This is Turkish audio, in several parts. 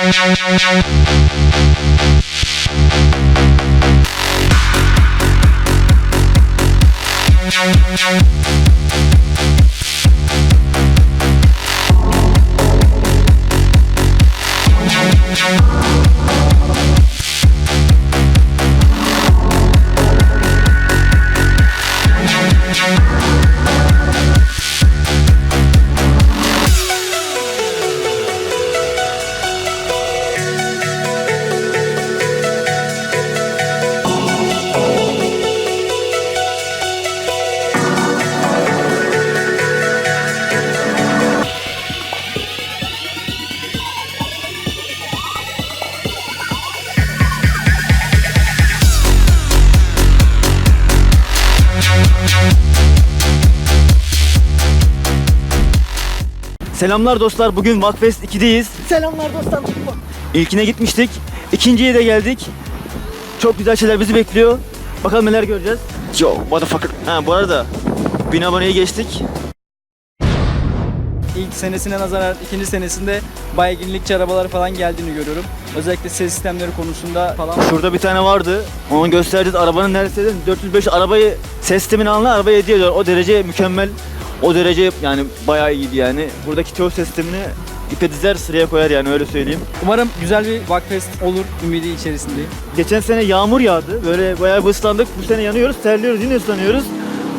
Thank you. Selamlar dostlar. Bugün Vakfest 2'deyiz. Selamlar dostlar. İlkine gitmiştik. İkinciye de geldik. Çok güzel şeyler bizi bekliyor. Bakalım neler göreceğiz. Yo motherfucker. Ha bu arada 1000 aboneyi geçtik. İlk senesine nazaran ikinci senesinde baygınlıkçı arabalar falan geldiğini görüyorum. Özellikle ses sistemleri konusunda falan. Şurada bir tane vardı. Onu göstereceğiz. Arabanın neredeyse 405 arabayı ses sistemini alanlar arabaya hediye ediyor. O derece mükemmel. O derece yani bayağı iyiydi yani. Buradaki teo sistemini ipe dizer sıraya koyar yani öyle söyleyeyim. Umarım güzel bir Vakfest olur ümidi içerisindeyim. Geçen sene yağmur yağdı. Böyle bayağı bir ıslandık. Bu sene yanıyoruz, terliyoruz, yine ıslanıyoruz.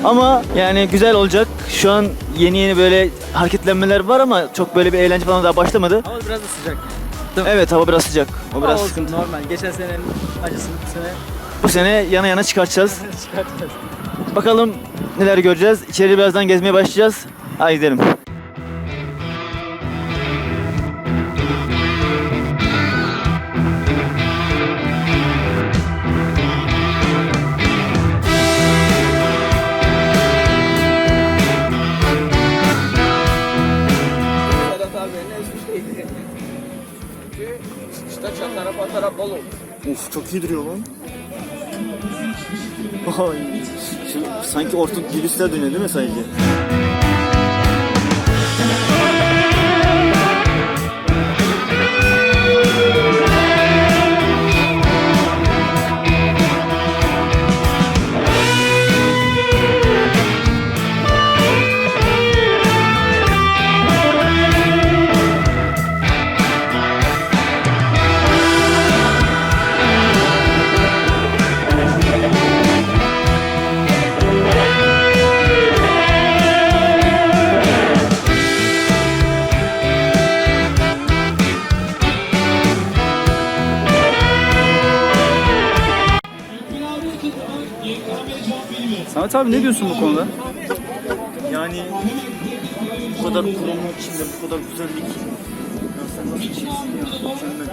Ama yani güzel olacak. Şu an yeni yeni böyle hareketlenmeler var ama çok böyle bir eğlence falan daha başlamadı. Ama biraz da sıcak. Evet hava biraz sıcak. O Ama biraz olsun sıkıntı. normal. Geçen senenin acısını bu sene Bu sene yana yana çıkartacağız. çıkartacağız. Bakalım neler göreceğiz. İçeri birazdan gezmeye başlayacağız. Haydi gidelim. Uf çok iyi duruyor lan. Sanki ortak virüsler dönüyor değil mi sadece? Samet abi ne diyorsun bu konuda? Yani bu kadar kurumu içinde bu kadar güzellik. Ya sen nasıl şeysin ya? Mükemmel.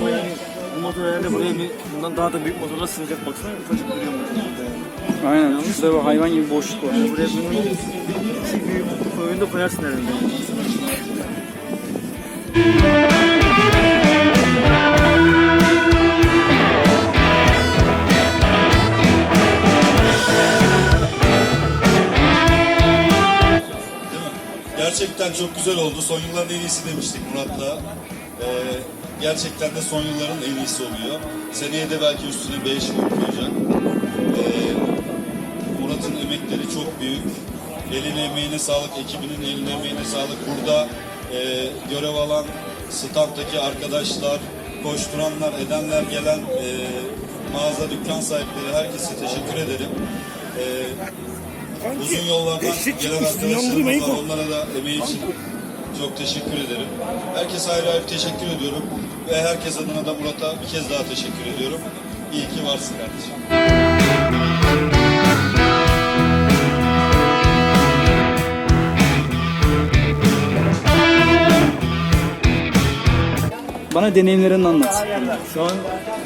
Ama yani bu motor herhalde buraya bir bundan daha da büyük motorla sığacak. Baksana ufacık duruyor motor. Aynen. Şurada bir hayvan gibi boşluk var. Yani buraya bunun iki büyük koyunu da koyarsın herhalde. Gerçekten çok güzel oldu. Son yılların en iyisi demiştik Murat'la. Ee, gerçekten de son yılların en iyisi oluyor. Seneye de belki üstüne 5 yıl koyacak. Ee, Murat'ın emekleri çok büyük. Eline emeğine sağlık, ekibinin eline emeğine sağlık. Burada e, görev alan standtaki arkadaşlar, koşturanlar, edenler, gelen e, mağaza, dükkan sahipleri herkese teşekkür ederim. E, Uzun yollardan gelen var. Onlara da emeği için çok teşekkür ederim. Herkese ayrı ayrı teşekkür ediyorum. Ve herkes adına da Murat'a bir kez daha teşekkür ediyorum. İyi ki varsın kardeşim. Bana deneyimlerini anlat. Şu an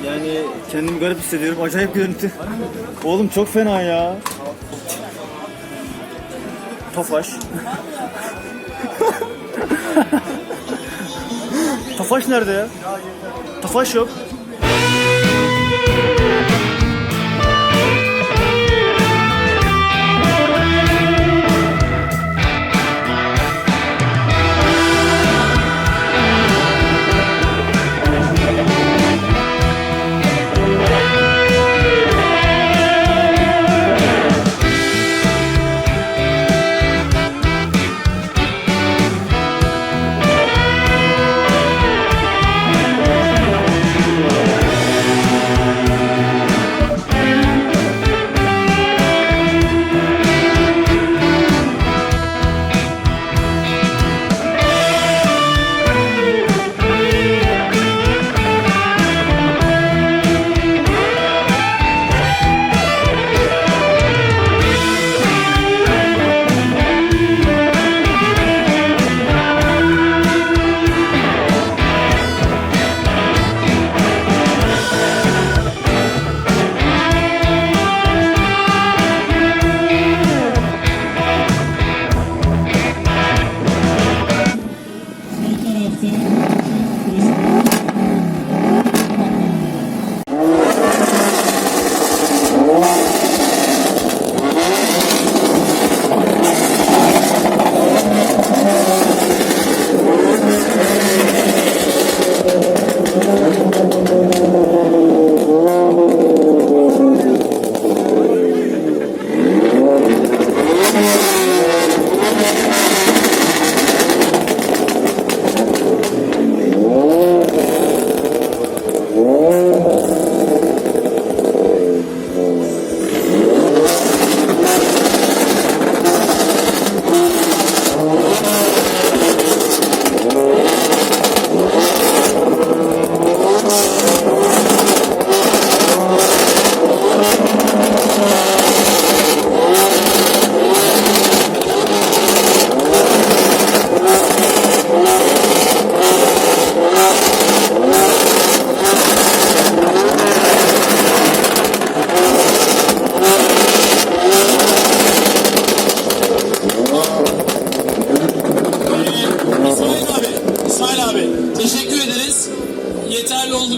yani kendimi garip hissediyorum. Acayip görüntü. Oğlum çok fena ya. Tofaş. Tofaş nerede ya? Tofaş yok.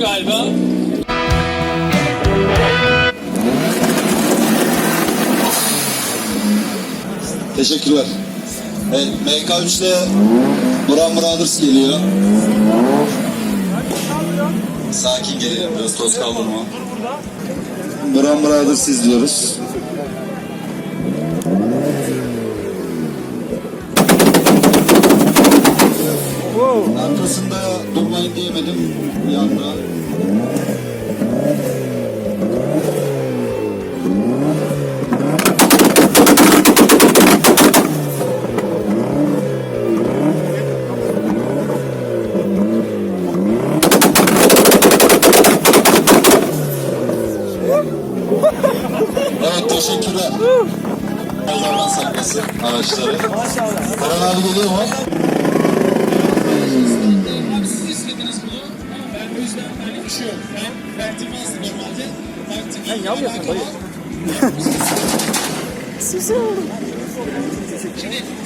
Galiba. Teşekkürler. Evet, MK3'te Buran Brothers geliyor. Sakin gelelim, biraz toz kaldırma. Buran Brothers izliyoruz. Arkasında durmayın diyemedim bir. Evet teşekkürler. Pazardan saklasın araçları. Karan abi geliyor mu? Sen yapıyorsun dayı.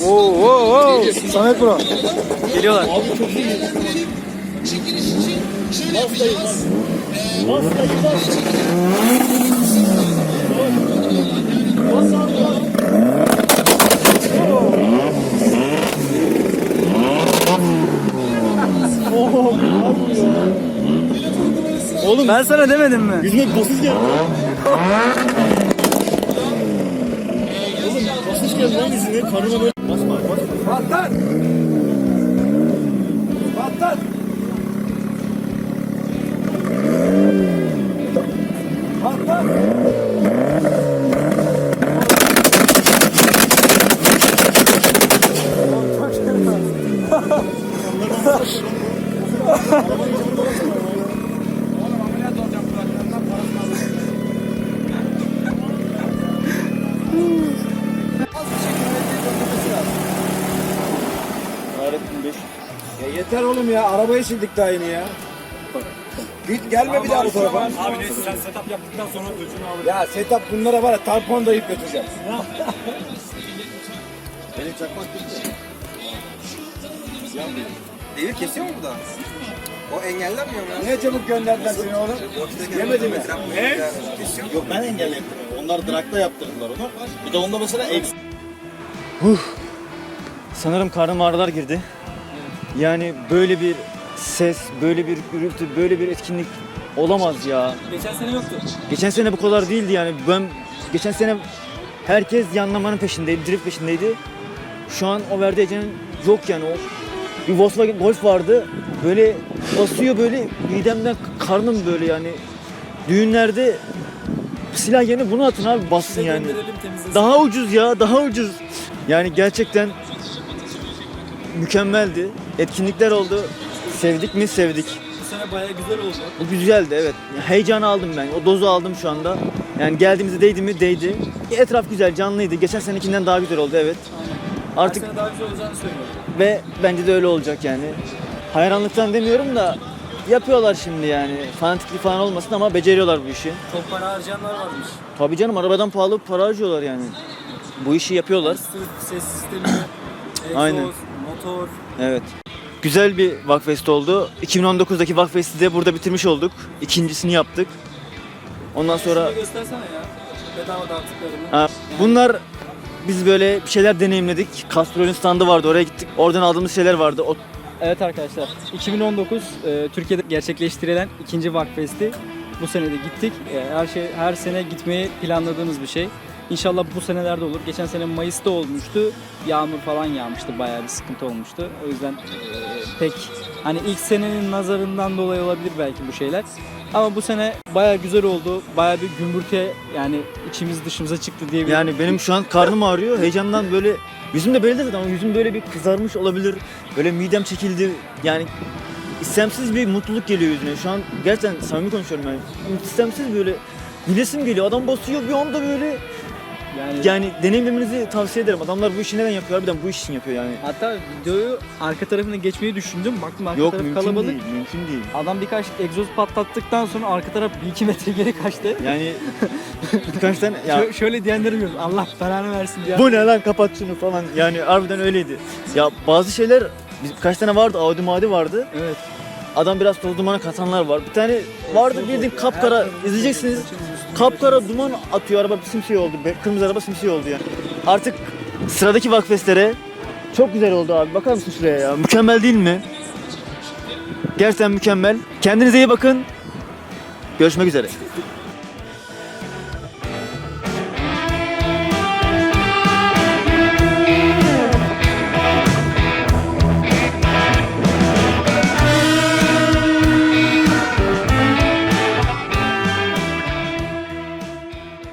Oo, oo, oo. Samet Bro. Geliyorlar. Çekiliş için şöyle yapacağız. Oğlum ben sana demedim mi? Yüzüme basış geldi. Oğlum basış geldi lan yüzüme. Karnıma böyle. Basma basma. Fahrettin 5. Ya yeter oğlum ya. Arabayı sildik daha yeni ya. Git gelme bir daha bu tarafa. Abi neyse sen setup yaptıktan sonra ölçünü al. Ya setup bunlara var ya tampon da götüreceğim. Beni çakmak gitti. Devir kesiyor mu bu da? O engellenmiyor mu? Niye çabuk gönderdiler seni oğlum? Yemedi mi? Ne? Yok ben engelledim. Onlar drakta yaptırdılar onu. Bir de onda mesela eks. Sanırım karnım ağrılar girdi. Yani böyle bir ses, böyle bir gürültü, böyle bir etkinlik olamaz ya. Geçen sene yoktu. Geçen sene bu kadar değildi yani. Ben geçen sene herkes yanlamanın peşindeydi, drift peşindeydi. Şu an o verdiği heyecanın yok yani. O bir Volkswagen Golf vardı. Böyle basıyor böyle midemden karnım böyle yani. Düğünlerde silah yerine bunu atın abi bassın yani. Daha ucuz ya, daha ucuz. Yani gerçekten mükemmeldi. Etkinlikler oldu. Sevdik mi? Sevdik. Bu sene bayağı güzel oldu. Bu güzeldi evet. Heyecanı aldım ben. O dozu aldım şu anda. Yani geldiğimizde değdi mi? Değdi. Etraf güzel, canlıydı. Geçen senekinden daha güzel oldu evet. Artık Sene daha güzel olacağını söylüyorum. ve bence de öyle olacak yani. Hayranlıktan demiyorum da yapıyorlar şimdi yani. Fanatiklik falan olmasın ama beceriyorlar bu işi. Çok para harcayanlar varmış. Tabii canım arabadan pahalı para harcıyorlar yani. Bu işi yapıyorlar. Sırf ses sistemi, egzoz, Aynen. motor. Evet. güzel bir Vakfest oldu. 2019'daki Vakfest'i de burada bitirmiş olduk. İkincisini yaptık. Ondan sonra göstersene ya. Bedava dağıttıklarını. Ha, bunlar biz böyle bir şeyler deneyimledik. Castrol'ün standı vardı oraya gittik. Oradan aldığımız şeyler vardı. O Evet arkadaşlar, 2019 e, Türkiye'de gerçekleştirilen ikinci Vakfest'i bu sene de gittik. E, her şey her sene gitmeyi planladığımız bir şey. İnşallah bu senelerde olur. Geçen sene Mayıs'ta olmuştu. Yağmur falan yağmıştı. Bayağı bir sıkıntı olmuştu. O yüzden e, pek hani ilk senenin nazarından dolayı olabilir belki bu şeyler. Ama bu sene bayağı güzel oldu. Bayağı bir gümbürtüye yani içimiz dışımıza çıktı diye yani benim şu an karnım ağrıyor. Heyecandan böyle yüzüm de belli ama yüzüm böyle bir kızarmış olabilir. Böyle midem çekildi. Yani istemsiz bir mutluluk geliyor yüzüne. Şu an gerçekten samimi konuşuyorum yani. İstemsiz böyle gülesim geliyor. Adam basıyor bir anda böyle. Yani Yani deneyimlemenizi tavsiye ederim. Adamlar bu işi neden yapıyor? Harbiden bu iş için yapıyor yani. Hatta videoyu arka tarafına geçmeyi düşündüm. Baktım arka Yok taraf mümkün kalabalık. değil. Mümkün değil. Adam birkaç egzoz patlattıktan sonra arka taraf 1-2 metre geri kaçtı. Yani birkaç tane ya Şö- şöyle diyenleri görüyorum. Allah belanı versin diye. bu ne lan kapat şunu falan. Yani harbiden öyleydi. Ya bazı şeyler biz- birkaç tane vardı. Audi Madi vardı. Evet. Adam biraz toz dumana katanlar var. Bir tane vardı bildiğin kapkara izleyeceksiniz. Kapkara duman atıyor araba simsiyah oldu. Kırmızı araba simsiyah oldu yani. Artık sıradaki vakfestlere çok güzel oldu abi. Bakar mısın şuraya ya? Mükemmel değil mi? Gerçekten mükemmel. Kendinize iyi bakın. Görüşmek üzere.